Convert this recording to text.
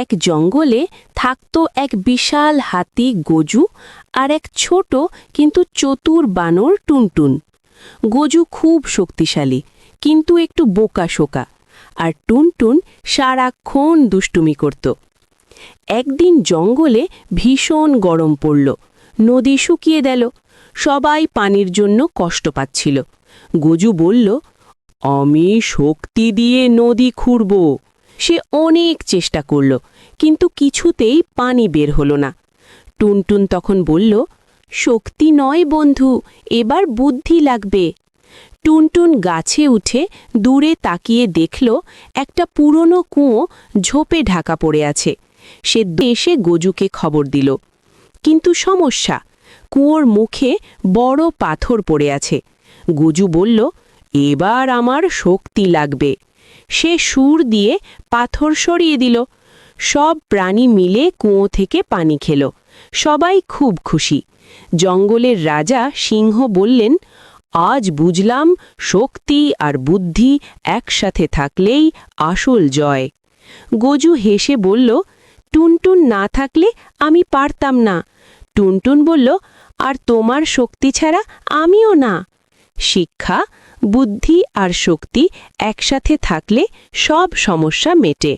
এক জঙ্গলে থাকত এক বিশাল হাতি গজু আর এক ছোট কিন্তু চতুর বানর টুনটুন। গজু খুব শক্তিশালী, কিন্তু একটু বোকা শোকা আর টুনটুন সারাক্ষণ দুষ্টুমি করত। একদিন জঙ্গলে ভীষণ গরম পড়ল, নদী শুকিয়ে গেল, সবাই পানির জন্য কষ্ট পাচ্ছিল। গজু বলল, আমি শক্তি দিয়ে নদী খুঁড়ব। সে অনেক চেষ্টা করল, কিন্তু কিছুতেই পানি বের হলো না। টুনটুন তখন বলল, শক্তি নয় বন্ধু, এবার বুদ্ধি লাগবে। টুনটুন গাছে উঠে দূরে তাকিয়ে দেখল, একটা পুরনো কুঁয়ো ঝোপে ঢাকা পড়ে আছে। সে এসে গজুকে খবর দিল, কিন্তু সমস্যা, কুঁয়োর মুখে বড় পাথর পড়ে আছে। গজু বলল, এবার আমার শক্তি লাগবে। সে সুর দিয়ে পাথর সরিয়ে দিল। সব প্রাণী মিলে কুঁয়ো থেকে পানি খেল। সবাই খুব খুশি। জঙ্গলের রাজা সিংহ বললেন, আজ বুঝলাম শক্তি আর বুদ্ধি একসাথে থাকলেই আসল জয়। গজু হেসে বলল, টুনটুন না থাকলে আমি পারতাম না। টুনটুন বলল, আর তোমার শক্তি ছাড়া আমিও না। শিক্ষা বুদ্ধি আর শক্তি একসাথে থাকলে সব সমস্যা মেটে।